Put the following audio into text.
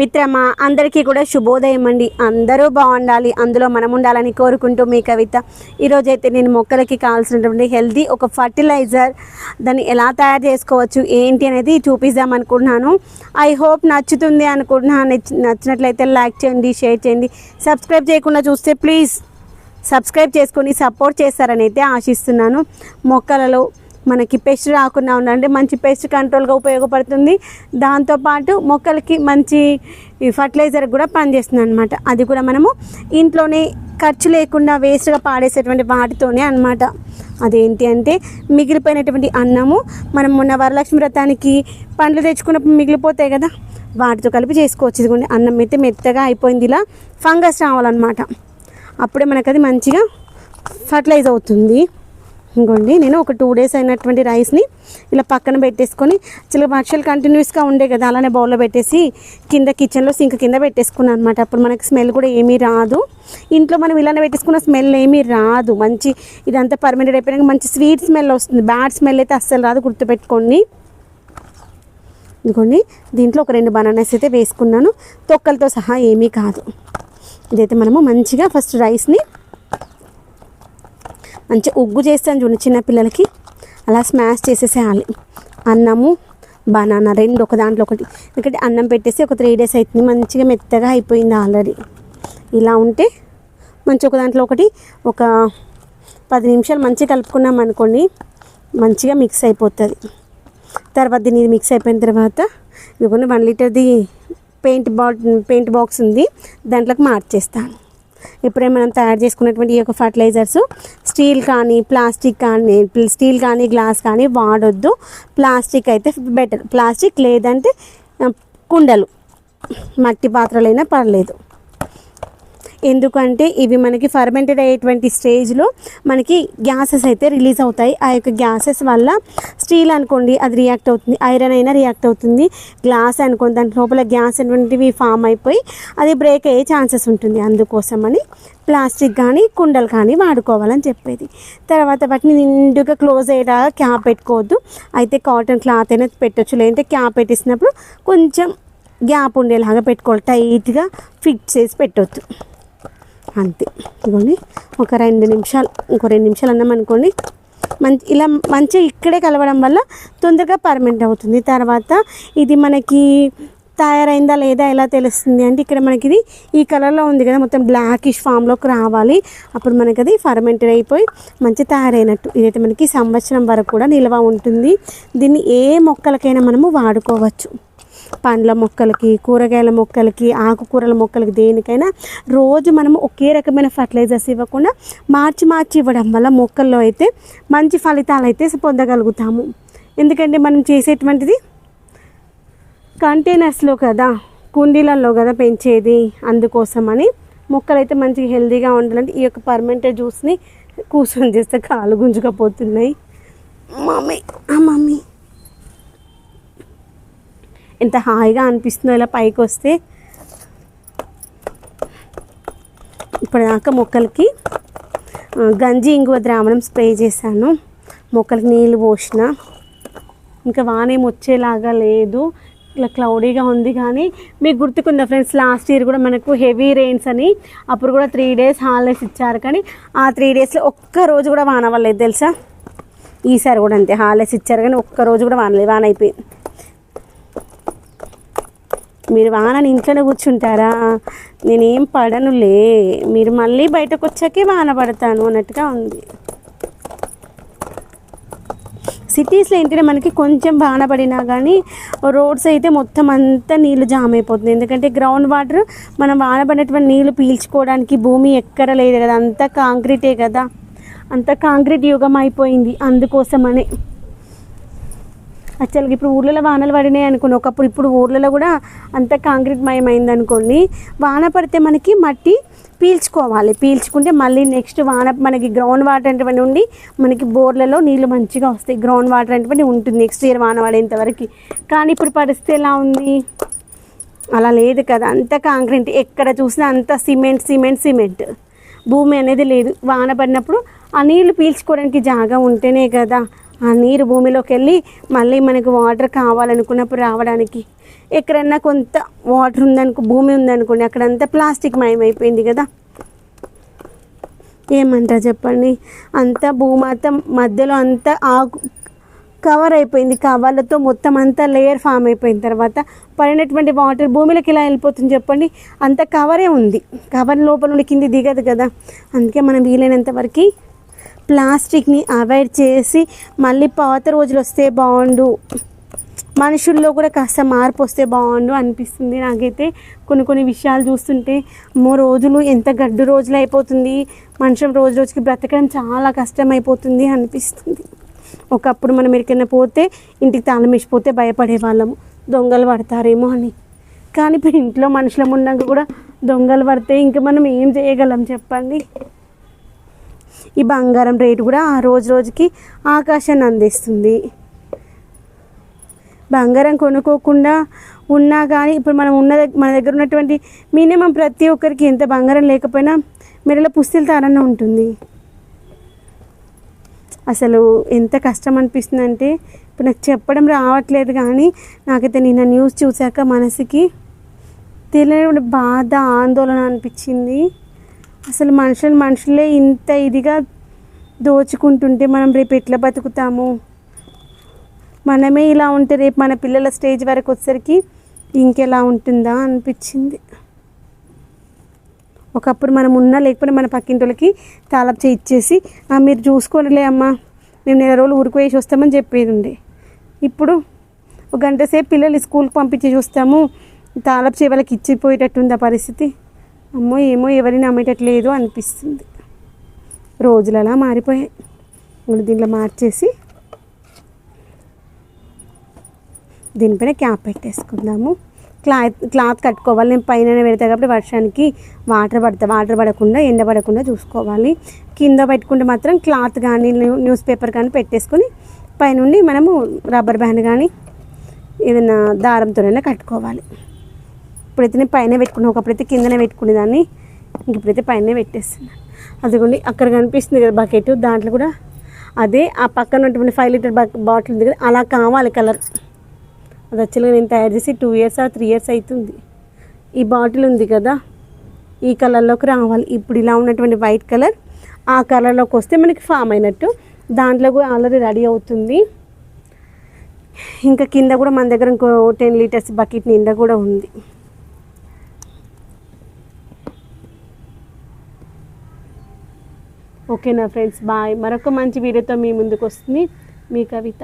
మిత్రమా అందరికీ కూడా శుభోదయం అండి. అందరూ బాగుండాలి. అందులో మనం ఉండాలని కోరుకుంటూ మీ కవిత. ఈరోజైతే నేను మొక్కలకి కావాల్సినటువంటి హెల్తీ ఒక ఫర్టిలైజర్ దాన్ని ఎలా తయారు చేసుకోవచ్చు ఏంటి అనేది చూపిద్దాం అనుకుంటున్నాను. ఐ హోప్ నచ్చుతుంది అనుకుంటున్నాను. నచ్చినట్లయితే లైక్ చేయండి షేర్ చేయండి. సబ్స్క్రైబ్ చేయకుండా చూస్తే ప్లీజ్ సబ్స్క్రైబ్ చేసుకొని సపోర్ట్ చేస్తారని అయితే ఆశిస్తున్నాను. మొక్కలలో మనకి పెస్ట్ రాకుండా ఉండాలంటే మంచి పెస్ట్ కంట్రోల్గా ఉపయోగపడుతుంది. దాంతోపాటు మొక్కలకి మంచి ఫర్టిలైజర్ కూడా పనిచేస్తుంది అనమాట అది కూడా మనము ఇంట్లోనే ఖర్చు లేకుండా వేస్ట్గా పాడేసేటువంటి వాటితోనే అనమాట అదేంటి అంటే మిగిలిపోయినటువంటి అన్నము మనం మొన్న వరలక్ష్మి వ్రతానికి పండ్లు తెచ్చుకున్నప్పుడు మిగిలిపోతాయి కదా వాటితో కలిపి చేసుకోవచ్చు. ఇదిగోండి అన్నం అయితే మెత్తగా అయిపోయింది ఇలా ఫంగస్ రావాలన్నమాట. అప్పుడే మనకు అది మంచిగా ఫర్టిలైజ్ అవుతుంది. ఇంకోండి నేను ఒక టూ డేస్ అయినటువంటి రైస్ని ఇలా పక్కన పెట్టేసుకొని చిల పక్షులు కంటిన్యూస్గా ఉండే కదా అలానే బౌల్లో పెట్టేసి కింద కిచెన్లో సింక్ కింద పెట్టేసుకున్నాను అనమాట అప్పుడు మనకి స్మెల్ కూడా ఏమీ రాదు. ఇంట్లో మనం ఇలానే పెట్టేసుకున్న స్మెల్ ఏమీ రాదు. మంచి ఇదంతా పర్మనెంట్ అయిపోయినాక మంచి స్వీట్ స్మెల్ వస్తుంది. బ్యాడ్ స్మెల్ అయితే అస్సలు రాదు గుర్తుపెట్టుకోండి. ఇదిగోండి దీంట్లో ఒక రెండు బనానాస్ అయితే వేసుకున్నాను. తొక్కలతో సహా ఏమీ కాదు. ఇదైతే మనము మంచిగా ఫస్ట్ రైస్ని మంచిగా ఉగ్గు చేస్తాను చూడండి చిన్న పిల్లలకి. అలా స్మాష్ చేసేసేయాలి. అన్నము బనానా రెండు ఒక దాంట్లో ఒకటి. ఎందుకంటే అన్నం పెట్టేసి ఒక త్రీ డేస్ అవుతుంది మంచిగా మెత్తగా అయిపోయింది ఆల్రెడీ ఇలా ఉంటే మంచి ఒక దాంట్లో ఒకటి ఒక పది నిమిషాలు మంచిగా కలుపుకున్నాం అనుకోండి మంచిగా మిక్స్ అయిపోతుంది. తర్వాత దీని ఇది మిక్స్ అయిపోయిన తర్వాత ఇదిగోండి వన్ లీటర్ది పెయింట్ బా పెయింట్ బాక్స్ ఉంది. దాంట్లోకి మార్చేస్తాను ఇప్పుడే మనం తయారు చేసుకున్నటువంటి ఈ యొక్క ఫర్టిలైజర్స్ స్టీల్ కానీ ప్లాస్టిక్ కానీ స్టీల్ కానీ గ్లాస్ కానీ వాడొద్దు. ప్లాస్టిక్ అయితే బెటర్. ప్లాస్టిక్ లేదంటే కుండలు. మట్టి పాత్రలైనా పర్లేదు. ఎందుకంటే ఇవి మనకి ఫర్మెంటెడ్ అయ్యేటువంటి స్టేజ్లో మనకి గ్యాసెస్ అయితే రిలీజ్ అవుతాయి. ఆ యొక్క గ్యాసెస్ వల్ల స్టీల్ అనుకోండి అది రియాక్ట్ అవుతుంది ఐరన్ అయినా రియాక్ట్ అవుతుంది గ్లాస్ అనుకోండి దాని లోపల గ్యాస్ అనేటువంటివి ఫామ్ అయిపోయి అది బ్రేక్ అయ్యే ఛాన్సెస్ ఉంటుంది. అందుకోసమని ప్లాస్టిక్ కానీ కుండలు కానీ వాడుకోవాలని చెప్పేది. తర్వాత వాటిని నిండుగా క్లోజ్ అయ్యేలాగా క్యాప్ పెట్టుకోవద్దు. అయితే కాటన్ క్లాత్ అయినా పెట్టచ్చు. లేదంటే క్యాప్ పెట్టేసినప్పుడు కొంచెం గ్యాప్ ఉండేలాగా పెట్టుకోవాలి. టైట్గా ఫిట్ చేసి పెట్టొద్దు. అంతే. ఇదిగోండి ఒక రెండు నిమిషాలు ఇంకో రెండు నిమిషాలు అన్నామనుకోండి మంచి ఇలా మంచిగా ఇక్కడే కలవడం వల్ల తొందరగా పర్మనెంట్ అవుతుంది. తర్వాత ఇది మనకి తయారైందా లేదా ఎలా తెలుస్తుంది అంటే ఇక్కడ మనకి ఇది ఈ కలర్లో ఉంది కదా మొత్తం బ్లాకిష్ ఫామ్లోకి రావాలి. అప్పుడు మనకి అది ఫర్మెంటెడ్ అయిపోయి మంచి తయారైనట్టు. ఇదైతే మనకి సంవత్సరం వరకు కూడా నిల్వ ఉంటుంది. దీన్ని ఏ మొక్కలకైనా మనము వాడుకోవచ్చు. పండ్ల మొక్కలకి కూరగాయల మొక్కలకి ఆకుకూరల మొక్కలకి దేనికైనా రోజు మనము ఒకే రకమైన ఫర్టిలైజర్స్ ఇవ్వకుండా మార్చి మార్చి ఇవ్వడం వల్ల మొక్కల్లో అయితే మంచి ఫలితాలు అయితే పొందగలుగుతాము. ఎందుకంటే మనం చేసేటువంటిది కంటైనర్స్లో కదా కుండీలలో కదా పెంచేది. అందుకోసమని మొక్కలైతే మంచిగా హెల్తీగా ఉండాలంటే ఈ యొక్క పర్మెంటెడ్ జ్యూస్ని కూర్చొని చేస్తే కాలు గుంజుకపోతున్నాయి. మమ్మీ ఆ మమ్మీ. ఎంత హాయిగా అనిపిస్తుందో ఇలా పైకి వస్తే. ఇప్పటిదాకా మొక్కలకి గంజి ఇంగువ ద్రావణం స్ప్రే చేశాను. మొక్కలకి నీళ్ళు పోసిన. ఇంకా వానేం వచ్చేలాగా లేదు. ఇట్లా క్లౌడీగా ఉంది కానీ మీకు గుర్తుకుందా ఫ్రెండ్స్ లాస్ట్ ఇయర్ కూడా మనకు హెవీ రెయిన్స్ అని అప్పుడు కూడా త్రీ డేస్ హాలిడేస్ ఇచ్చారు కానీ ఆ త్రీ డేస్లో ఒక్క రోజు కూడా వాన అవ్వలేదు తెలుసా? ఈసారి కూడా అంతే హాలిడేస్ ఇచ్చారు కానీ ఒక్క రోజు కూడా వానలేదు వాన అయిపోయింది. మీరు వానని ఇంట్లోనే కూర్చుంటారా? నేనేం పడనులే. మీరు మళ్ళీ బయటకు వచ్చాకే వాన పడతాను అన్నట్టుగా ఉంది. సిటీస్లో ఏంటంటే మనకి కొంచెం వాన పడినా కానీ రోడ్స్ అయితే మొత్తం అంతా నీళ్ళు జామ్ అయిపోతుంది. ఎందుకంటే గ్రౌండ్ వాటర్ మనం వాన పడినటువంటి నీళ్ళు పీల్చుకోవడానికి భూమి ఎక్కడ లేదు కదా అంతా కాంక్రీటే కదా. అంతా కాంక్రీట్ యుగం అయిపోయింది అందుకోసమనే. యాక్చువల్గా ఇప్పుడు ఊర్లలో వానలు పడినాయి అనుకోండి. ఒకప్పుడు ఇప్పుడు ఊర్లలో కూడా అంత కాంక్రీట్ మయమైంది అనుకోండి వాన పడితే మనకి మట్టి పీల్చుకోవాలి. పీల్చుకుంటే మళ్ళీ నెక్స్ట్ వాన మనకి గ్రౌండ్ వాటర్ అటువంటి ఉండి మనకి బోర్లలో నీళ్ళు మంచిగా వస్తాయి. గ్రౌండ్ వాటర్ అటువంటి ఉంటుంది నెక్స్ట్ ఇయర్ వాన పడేంత వరకు. కానీ ఇప్పుడు పరిస్థితి ఎలా ఉంది? అలా లేదు కదా. అంత కాంక్రీట్ ఎక్కడ చూసినా అంత సిమెంట్ సిమెంట్ సిమెంట్. భూమి అనేది లేదు. వాన పడినప్పుడు ఆ నీళ్ళు పీల్చుకోవడానికి జాగా ఉంటేనే కదా. ఆ నీరు భూమిలోకి వెళ్ళి మళ్ళీ మనకు వాటర్ కావాలనుకున్నప్పుడు రావడానికి. ఎక్కడన్నా కొంత వాటర్ ఉందనుకో భూమి ఉందనుకోండి అక్కడంతా ప్లాస్టిక్ మయమైపోయింది కదా. ఏమంటారు చెప్పండి? అంతా భూమాత మధ్యలో అంతా ఆకు కవర్ అయిపోయింది. కవర్లతో మొత్తం అంతా లేయర్ ఫామ్ అయిపోయిన తర్వాత పడినటువంటి వాటర్ భూమిలోకి ఇలా వెళ్ళిపోతుంది చెప్పండి? అంత కవరే ఉంది. కవర్ లోపల నుండి కింది దిగదు కదా. అందుకే మనం వీలైనంత వరకు ప్లాస్టిక్ని అవాయిడ్ చేసి మళ్ళీ పాత రోజులు వస్తే బాగుండు. మనుషుల్లో కూడా కాస్త మార్పు వస్తే బాగుండు అనిపిస్తుంది నాకైతే. కొన్ని కొన్ని విషయాలు చూస్తుంటే మో రోజులు ఎంత గడ్డు రోజులు అయిపోతుంది. మనుషులు రోజు రోజుకి బ్రతకడం చాలా కష్టం అయిపోతుంది అనిపిస్తుంది. ఒకప్పుడు మనం ఎక్కడికైనా పోతే ఇంటికి తాళం వేసిపోతే భయపడే వాళ్ళము దొంగలు పడతారేమో అని. కానీ ఇప్పుడు ఇంట్లో మనుషులం ఉన్నాక కూడా దొంగలు పడితే ఇంకా మనం ఏం చేయగలం చెప్పండి? ఈ బంగారం రేటు కూడా ఆ రోజు రోజుకి ఆకాశాన్ని అందిస్తుంది. బంగారం కొనుక్కోకుండా ఉన్నా కానీ ఇప్పుడు మనం ఉన్న మన దగ్గర ఉన్నటువంటి మినిమం ప్రతి ఒక్కరికి ఎంత బంగారం లేకపోయినా మెడలో పుస్తల తారన్న ఉంటుంది. అసలు ఎంత కష్టం అనిపిస్తుంది అంటే ఇప్పుడు నాకు చెప్పడం రావట్లేదు కానీ నాకైతే నిన్న న్యూస్ చూశాక మనసుకి తెలియని బాధ ఆందోళన అనిపించింది. అసలు మనుషులు మనుషులే ఇంత ఇదిగా దోచుకుంటుంటే మనం రేపు ఎట్లా బతుకుతాము? మనమే ఇలా ఉంటే రేపు మన పిల్లల స్టేజ్ వరకు వచ్చేసరికి ఇంకెలా ఉంటుందా అనిపించింది. ఒకప్పుడు మనం ఉన్నా లేకపోతే మన పక్కింటోళ్ళకి తాళపు చేయి ఇచ్చేసి మీరు చూసుకోలే అమ్మా మేము నెల రోజులు ఊరికి వేసి వస్తామని చెప్పేది ఉండే ఇప్పుడు ఒక గంట సేపు పిల్లలు స్కూల్కి పంపించి చూస్తాము తాళపు చేయి వాళ్ళకి ఇచ్చిపోయేటట్టుంది ఆ పరిస్థితి? అమ్మో ఏమో ఎవరిని నమ్మేటట్లేదు అనిపిస్తుంది. రోజులు అలా మారిపోయాయి. ఇప్పుడు దీంట్లో మార్చేసి దీనిపైన క్యాప్ పెట్టేసుకుందాము. క్లాత్ క్లాత్ కట్టుకోవాలి. నేను పైన పెడతా కాబట్టి వర్షానికి వాటర్ పడతా వాటర్ పడకుండా ఎండ పడకుండా చూసుకోవాలి. కింద పెట్టుకుంటే మాత్రం క్లాత్ కానీ న్యూస్ పేపర్ కానీ పెట్టేసుకొని పైనుండి మనము రబ్బర్ బ్యాండ్ కానీ ఏదైనా దారంతోనైనా కట్టుకోవాలి. ఇప్పుడైతే నేను పైన పెట్టుకున్నాను ఒకప్పుడైతే కిందనే పెట్టుకునేదాన్ని ఇంక ఇప్పుడైతే పైన పెట్టేస్తున్నాను అదిగోండి అక్కడ కనిపిస్తుంది కదా బకెట్ దాంట్లో కూడా అదే ఆ పక్కన ఉన్నటువంటి ఫైవ్ లీటర్ బాటిల్ ఉంది కదా అలా కావాలి కలర్. అది యాక్చువల్గా నేను తయారు చేసి టూ ఇయర్స్ ఆ త్రీ ఇయర్స్ అవుతుంది ఈ బాటిల్ ఉంది కదా ఈ కలర్లోకి రావాలి. ఇప్పుడు ఇలా ఉన్నటువంటి వైట్ కలర్ ఆ కలర్లోకి వస్తే మనకి ఫామ్ అయినట్టు. దాంట్లో కూడా ఆల్రెడీ రెడీ అవుతుంది. ఇంకా కింద కూడా మన దగ్గర ఇంకో టెన్ లీటర్స్ బకెట్ నిండా కూడా ఉంది. ఓకేనా ఫ్రెండ్స్? బాయ్. మరొక మంచి వీడియోతో మీ ముందుకు వస్తుంది. మీ కవిత.